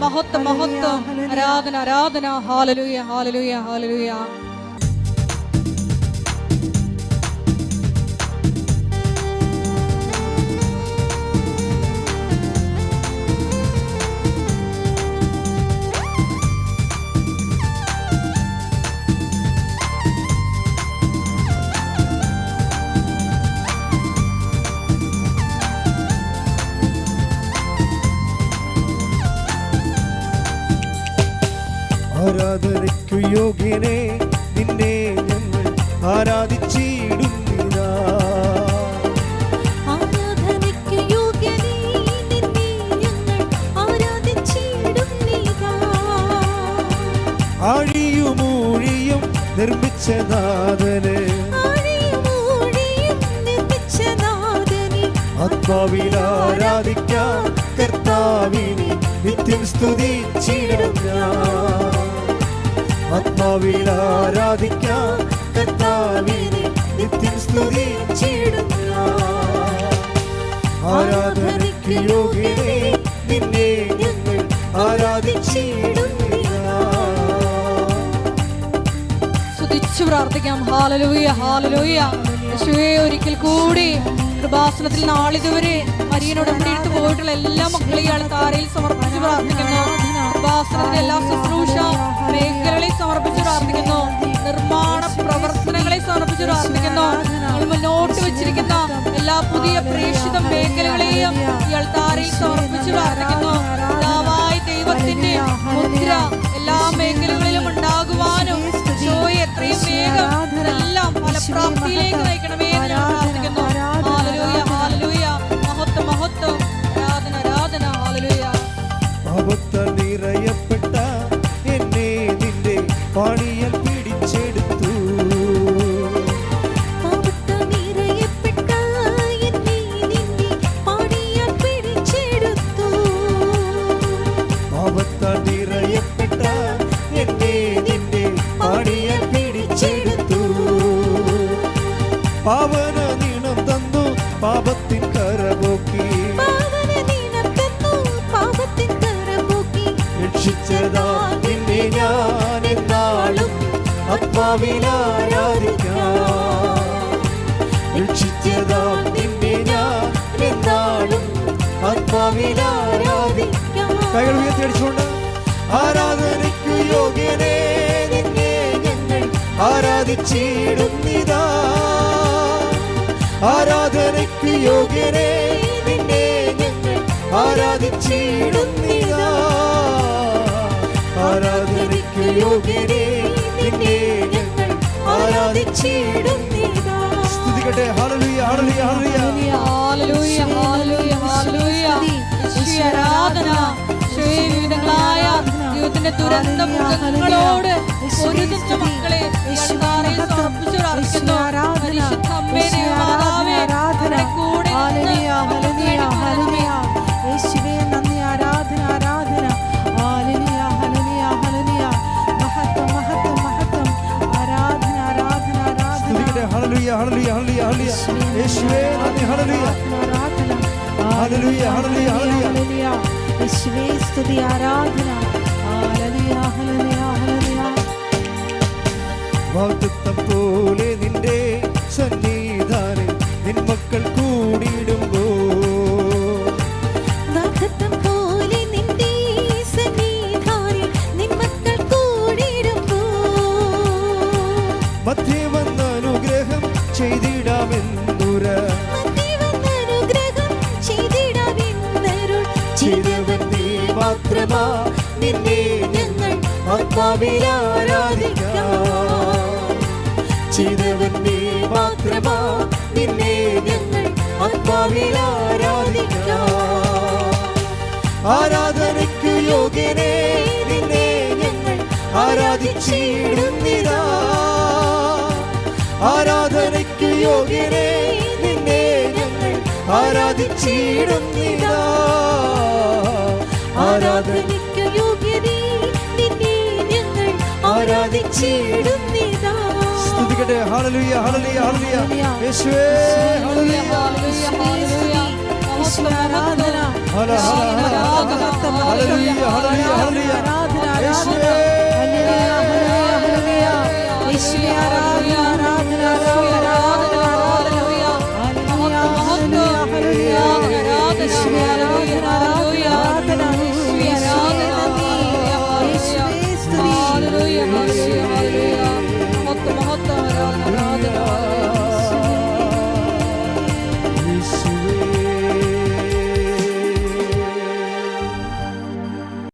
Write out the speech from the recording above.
മഹത്വം മഹത്വം. ആരാധന ആരാധന. ഹാലലൂയ ഹാലലൂയ ഹാലലൂയ ആരാധനയ്ക്കു യോഗ്യനെ നിന്നെ ഞങ്ങൾ ആരാധിച്ചിടുന്നിതാ. ആഴിയുമൂഴിയും നിർമ്മിച്ച നാഥന് ആത്മാവിൽ ആരാധിക്കാം കർത്താവിനെ നിത്യം സ്തുതി ഞാൻ. ആത്മാവിൽ ആരാധിക്കാം കർത്താവിനെ നിത്യം സ്തുതിച്ചിടും ആരാധനയ്ക്ക് യോഗ്യനെ നിന്നെ ഞങ്ങൾ ആരാധിച്ചിടും സ്തുതിച്ചു പ്രാർത്ഥിക്കാം. ഹാലലൂയ ഹാലലൂയ. യേശുവേ ഒരിക്കൽ കൂടി കൃപാസനത്തിൽ നാളിതുവരെ മരിയനോട് എടുത്തു പോയിട്ടുള്ള എല്ലാ മക്കളെയും താരയിൽ സമർപ്പിച്ച് പ്രാർത്ഥിക്കുന്നു കൃപാസനത്തിന്റെ എല്ലാ ശുശ്രൂഷ മേഖലകളെ സമർപ്പിച്ച് പ്രാർത്ഥിക്കുന്നു. നിർമ്മാണ പ്രവർത്തനങ്ങളെ സമർപ്പിച്ച് പ്രാർത്ഥിക്കുന്നു. നമ്മൾ മുന്നോട്ട് വെച്ചിരിക്കുന്ന എല്ലാ പുതിയ പ്രേക്ഷിത മേഖലകളെയും ഇയാൾ താരയിൽ സമർപ്പിച്ച് പ്രാർത്ഥിക്കുന്നു. പിതാവായ ദൈവത്തിന്റെ മുദ്ര എല്ലാ മേഖലകളിലും ഉണ്ടാകുവാനും എത്രയും വേഗം എല്ലാം ഫലപ്രാപ്തിയിലേക്ക് നയിക്കണമേ പാപത്താൽ നിറയപ്പെട്ട എന്നെ നിന്റെ പാണിയൽ പിടിച്ചെടുത്തു. പിടിച്ചെടുത്തു. പാപത്താൽ നിറയപ്പെട്ട എന്നെ നിന്റെ പാണിയൽ പിടിച്ചെടുത്തു. പാവന നീണം തന്നു പാപത്തിൻ കരപോക്കി നിന്നെ ഞാൻ നിന്നെ ഞങ്ങൾ ആരാധിച്ചിടുന്നിതാ. ആരാധനയ്ക്ക് യോഗ്യനെ ഞങ്ങൾ ആരാധനയ്ക്ക് മുഖങ്ങളോട് പൊരുതുന്ന മക്കളെ പരിശുദ്ധ ഹല്ലേലൂയ ഹല്ലേലൂയ ഹല്ലേലൂയ ഹല്ലേലൂയ യേശുവേ നന്ദി ഹല്ലേലൂയ ആരാധന ഹല്ലേലൂയ ഹല്ലേലൂയ ഹല്ലേലൂയ യേശുവേ സ്തുതി ആരാധന ഹല്ലേലൂയ ഹല്ലേലൂയ ഹല്ലേലൂയ വാഗ്ദത്തം പോലെ നിന്റെ സന്നിധാനം നിൻ മക്കൾ കൂടിയിടുമ്പോ. വാഗ്ദത്തം പോലെ നിന്റെ സന്നിധാനം നിൻ മക്കൾ കൂടിയിടുമ്പോൾ മധ്യേ വന്ന അനുഗ്രഹം ചെയ്തിടാമെന്നുര. അനുഗ്രഹം ചെയ്തിടാമെന്നരുൾ ചെയ്തവൻ നീ മാത്രമാ നിന്നെ ഞങ്ങൾ ആത്മാവിൽ ആരാധിക്കാം ചെയ്തവൻ നീ മാത്രമാ നിന്നെ ഞങ്ങൾ ആത്മാവിൽ ആരാധിക്കാം ആരാധനയ്ക്കു യോഗ്യനെ നിന്നെ ഞങ്ങൾ ആരാധിച്ചിടുന്നിതാ. ആരാധനയ്ക്കു യോഗ്യനെ നിന്നെ ഞങ്ങൾ ആരാധിച്ചിടുന്നില്ല ആരാധനയ്ക്ക് യോഗ്യനെ നിന്നെ ഞങ്ങൾ ആരാധിച്ചിടുന്നില്ല സ്തുതിക്കട്ടെ. ഹല്ലേലൂയ ഹല്ലേലൂയ ഹല്ലേലൂയ. യേശുവേ ഹല്ലേലൂയ. ഹല്ലേലൂയ ഹല്ലേലൂയ. ഹല്ലേലൂയ, ഹല്ലേലൂയ,